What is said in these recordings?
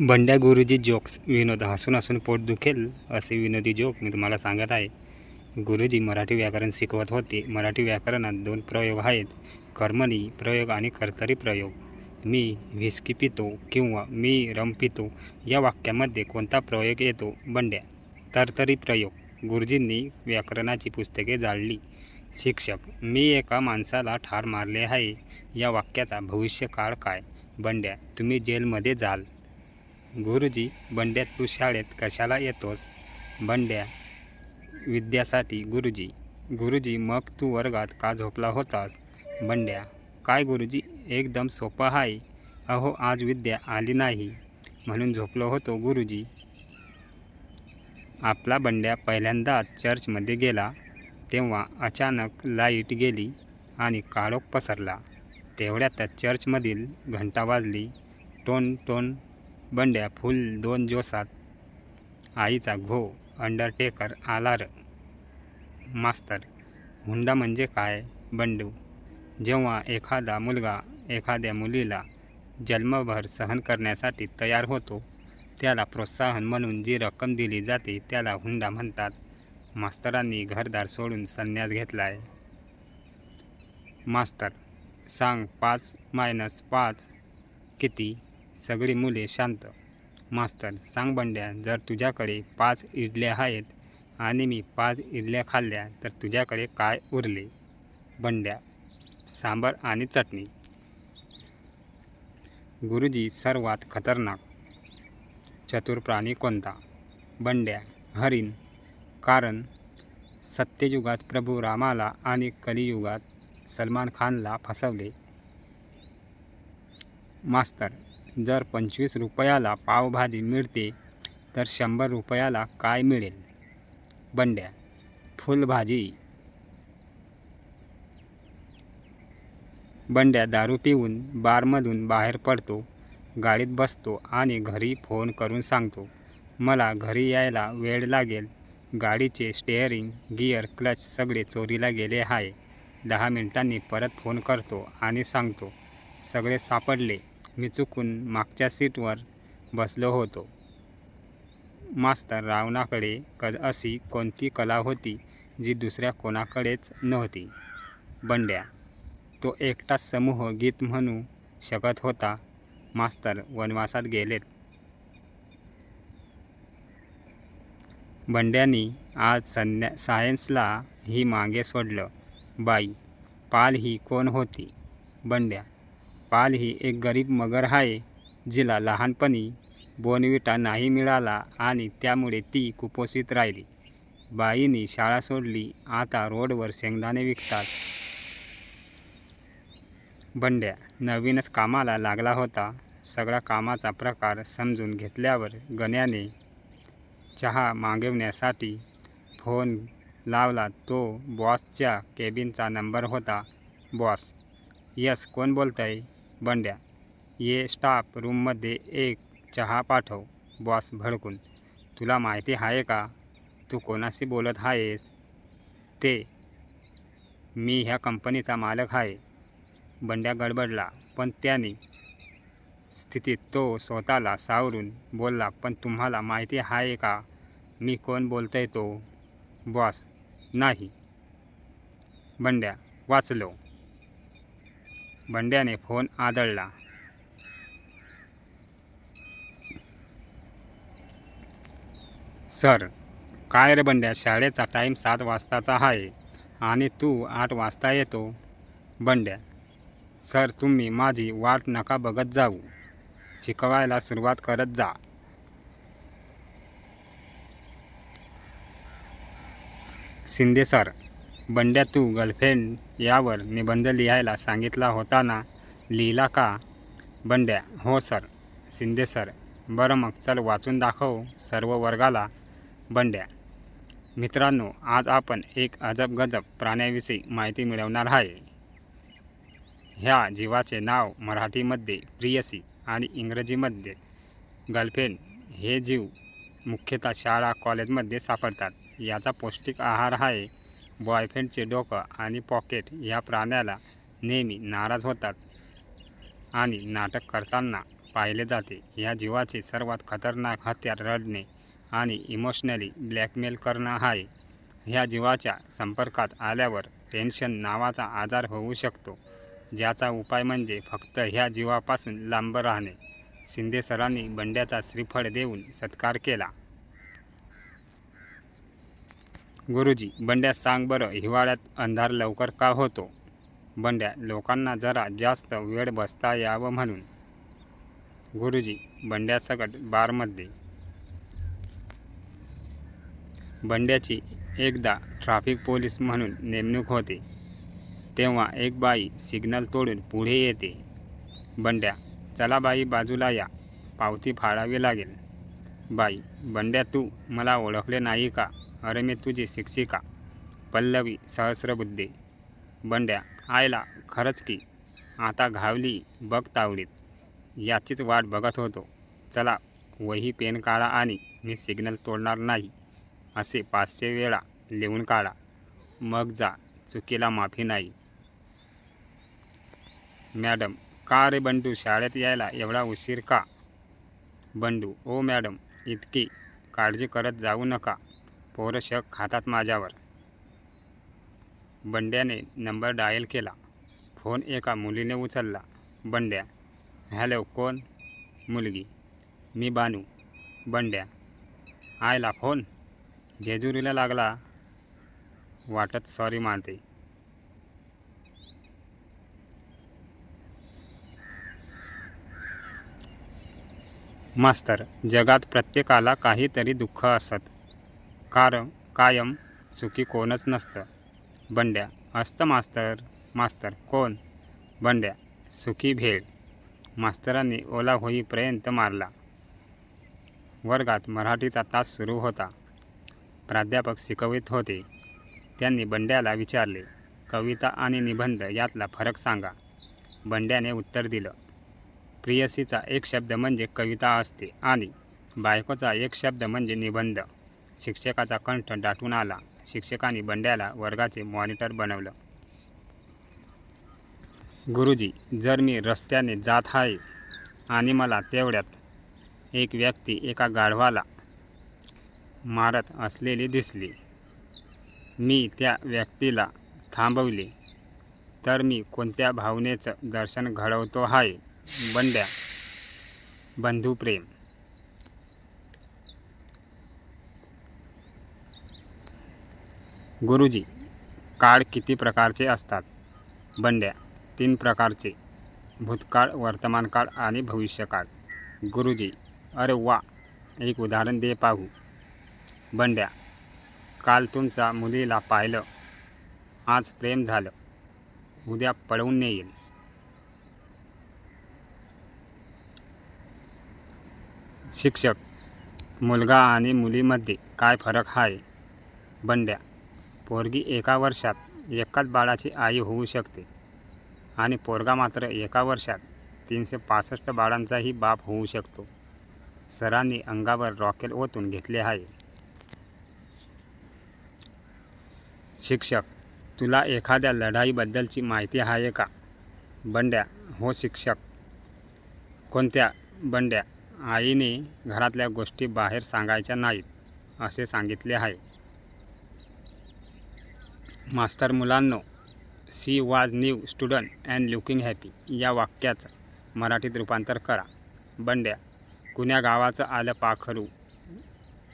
बंड्या गुरुजी जोक्स विनोद हसून हसून पोट दुखेल असे विनोदी जोक मी तुम्हाला सांगत आहे. गुरुजी मराठी व्याकरण शिकवत होते. मराठी व्याकरणात दोन प्रयोग आहेत. कर्मणी प्रयोग आणि कर्तरी प्रयोग. मी व्हिस्की पितो किंवा मी रम पितो या वाक्यामध्ये कोणता प्रयोग येतो? बंड्या तरतरी प्रयोग. गुरुजींनी व्याकरणाची पुस्तके जाळली. शिक्षक मी एका माणसाला ठार मारले आहे. या वाक्याचा भविष्यकाळ काय? बंड्या तुम्ही जेलमध्ये जाल. गुरुजी बंड्या तू शाळेत कशाला येतोस बंड्या विद्यासाठी गुरुजी. गुरुजी मग तू वर्गात का झोपला होतास बंड्या काय गुरुजी? एकदम सोपं आहे. अहो आज विद्या आली नाही. म्हणून झोपलो होतो गुरुजी. आपला बंड्या पहिल्यांदा चर्चमध्ये गेला. तेव्हा अचानक लाइट गेली आणि काळोख पसरला. तेवढ्यातच चर्चमधील घंटा वाजली. टोन टोन बंड्या फुल दोन जोसात आईचा घो अंडरटेकर आलार मास्तर. हुंडा म्हणजे काय? बंडू. जेव्हा एखादा मुलगा एखाद्या मुलीला जन्मभर सहन करण्यासाठी तयार होतो त्याला प्रोत्साहन म्हणून जी रक्कम दिली जाते त्याला हुंडा म्हणतात. मास्तरांनी घरदार सोडून संन्यास घेतला आहे मास्तर सांग पाच मायनस पाच किती? सगळी मुले शांत. मास्तर सांग बंड्या जर तुझ्याकडे पाच इडल्या आहेत आणि मी पाच इडल्या खाल्ल्या तर तुझ्याकडे काय उरले? बंड्या सांबर आणि चटणी. गुरुजी सर्वात खतरनाक. चतुर प्राणी कोणता? बंड्या हरिण. कारण सत्ययुगात प्रभू रामाला आणि कलियुगात सलमान खानला फसवले. मास्तर जर पंचवीस रुपयाला पावभाजी मिळते तर शंभर रुपयाला काय मिळेल? बंड्या फुलभाजी. बंड्या दारू पिऊन बारमधून बाहेर पडतो गाडीत बसतो आणि घरी फोन करून सांगतो मला घरी यायला वेळ लागेल. गाडीचे स्टेअरिंग गिअर क्लच सगळे चोरीला गेले आहे. दहा मिनिटांनी परत फोन करतो आणि सांगतो सगळे सापडले. मी चुकून मागच्या सीटवर बसलो होतो. मास्तर रावणाकडे क अशी कोणती कला होती जी दुसऱ्या कोणाकडेच नव्हती? बंड्या तो एकटा समूह गीत म्हणू शकत होता? मास्तर वनवासात गेलेत. बंड्यांनी आज संध्या सायन्सला ही मागे सोडलं. बाई पाल ही कोण होती? बंड्या पाल ही एक गरीब मगर आहे जिला लहानपणी बोनविटा नाही मिळाला आणि त्यामुळे ती कुपोषित राहिली. बाईनी शाळा सोडली आता रोडवर शेंगदाणे विकतात. बंड्या नवीनच कामाला लागला होता. सगळा कामाचा प्रकार समजून घेतल्यावर गण्याने चहा मागवण्यासाठी फोन लावला. तो बॉसच्या केबिनचा नंबर होता. बॉस यस कोण बोलत आहे बंड्या ये स्टाफ रूममध्ये एक चहा पाठव बॉस भडकून. तुला माहिती आहे का? तू कोणाशी बोलत आहेस ते मी ह्या कंपनीचा मालक आहे बंड्या गडबडला पण त्याने स्थितीत तो स्वतःला सावरून बोलला पण तुम्हाला माहिती आहे का? मी कोण बोलतोय तो? बॉस नाही. बंड्या वाचलो. बंड्याने फोन आदळला. सर काय रे बंड्या शाळेचा टाईम सात वाजताचा आहे आणि तू आठ वाजता येतो. बंड्या सर तुम्ही माझी वाट नका बघत जाऊ. शिकवायला सुरुवात करत जा. शिंदे सर बंड्या तू गर्लफ्रेंड यावर निबंध लिहायला सांगितला होता ना लिहिला का? बंड्या हो सर. शिंदे सर. बरं मग चल वाचून दाखव सर्व वर्गाला. बंड्या मित्रांनो आज आपण एक अजब गजब प्राण्याविषयी माहिती मिळवणार आहे. ह्या जीवाचे नाव मराठीमध्ये प्रियसी आणि इंग्रजीमध्ये गर्लफ्रेंड हे जीव मुख्यतः शाळा कॉलेजमध्ये सापडतात. याचा पौष्टिक आहार आहे. बॉयफ्रेंडचे डोकं आणि पॉकेट या प्राण्याला नेहमी नाराज होतात आणि नाटक करताना पाहिले जाते. या जीवाचे सर्वात खतरनाक हत्यार रडणे आणि इमोशनली ब्लॅकमेल करणं आहे. ह्या जीवाच्या संपर्कात आल्यावर टेन्शन नावाचा आजार होऊ शकतो. ज्याचा उपाय म्हणजे फक्त ह्या जीवापासून लांब राहणे. शिंदे सरांनी बंड्याचा श्रीफळ देऊन सत्कार केला. गुरुजी बंड्या सांग बरं हिवाळ्यात अंधार लवकर का होतो? बंड्या लोकांना जरा जास्त वेळ बसता यावं म्हणून. गुरुजी बंड्यासकट बारमध्ये बंड्याची एकदा ट्रॅफिक पोलीस म्हणून नेमणूक होते. तेव्हा एक बाई सिग्नल तोडून पुढे येते. बंड्या चला बाई बाजूला या. पावती फाळावी लागेल. बाई बंड्या तू मला ओळखले नाही का? अरे मी तुझी शिक्षिका. पल्लवी सहस्रबुद्धे. बंड्या आयला खरंच की. आता घावली बघ तावडीत. याचीच वाट बघत होतो. चला वही पेन काढा आणि मी सिग्नल तोडणार नाही. असे पाचशे वेळा लिहून काढा. मग जा चुकीला माफी नाही. मॅडम का रे बंडू? शाळेत यायला एवढा उशीर का? बंडू ओ मॅडम इतकी काळजी करत जाऊ नका पोरं शक खातात माझ्यावर. बंड्याने नंबर डायल केला. फोन एका मुलीने उचलला. बंड्या हॅलो कोण? मुलगी. मी बानू. बंड्या आयला फोन? जेजुरीला लागला? वाटत सॉरी मानते. मास्तर जगात प्रत्येकाला काहीतरी दुःख असत. कारण कायम सुखी कोणच नसतं. बंड्या असतं मास्तर मास्तर कोण? बंड्या सुखी भेळ. मास्तरांनी ओला होईपर्यंत मारला. वर्गात मराठीचा तास सुरू होता. प्राध्यापक शिकवित होते. त्यांनी बंड्याला विचारले कविता आणि निबंध यातला फरक सांगा. बंड्याने उत्तर दिलं प्रियसीचा एक शब्द म्हणजे कविता असते आणि बायकोचा एक शब्द म्हणजे निबंध. शिक्षकाचा कंठ दाटून आला. शिक्षकांनी बंड्याला वर्गाचे मॉनिटर बनवलं. गुरुजी जर मी रस्त्याने जात आहे आणि मला तेवढ्यात एक व्यक्ती एका गाढवाला मारत असलेली दिसली मी त्या व्यक्तीला थांबवले तर मी कोणत्या भावनेचं दर्शन घडवतो आहे बंड्या बंधुप्रेम गुरुजी काळ किती प्रकारचे असतात? बंड्या तीन प्रकारचे. भूतकाळ वर्तमानकाळ आणि भविष्यकाळ. गुरुजी अरे वा एक उदाहरण दे पाहू. बंड्या काल तुमचा मुलीला पाहिलं. आज प्रेम झालं. उद्या पळवून नेईल. शिक्षक मुलगा आणि मुलीमध्ये काय फरक आहे? बंड्या पोरगी एका वर्षात एकाच बाळाची आई होऊ शकते आणि पोरगा मात्र एका वर्षात तीनशे पासष्ट बाळांचाही बाप होऊ शकतो. सरांनी अंगावर रॉकेल ओतून घेतले आहे. शिक्षक तुला एखाद्या लढाईबद्दलची माहिती आहे का? बंड्या हो शिक्षक. कोणत्या? बंड्या आईने घरातल्या गोष्टी बाहेर सांगायच्या नाहीत असे सांगितले आहे. मास्तर मुलांनो she was new student and looking happy या वाक्याचं मराठीत रूपांतर करा. बंड्या कुण्या गावाचं आलं पाखरू?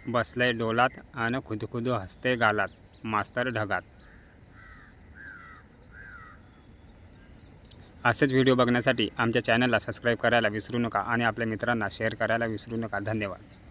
बसलंय डोलात आणि खुदखुदू हसते गालात मास्तर ढगात. असेच व्हिडिओ बघण्यासाठी आमच्या चॅनलला सबस्क्राईब करायला विसरू नका आणि आपल्या मित्रांना शेअर करायला विसरू नका. धन्यवाद.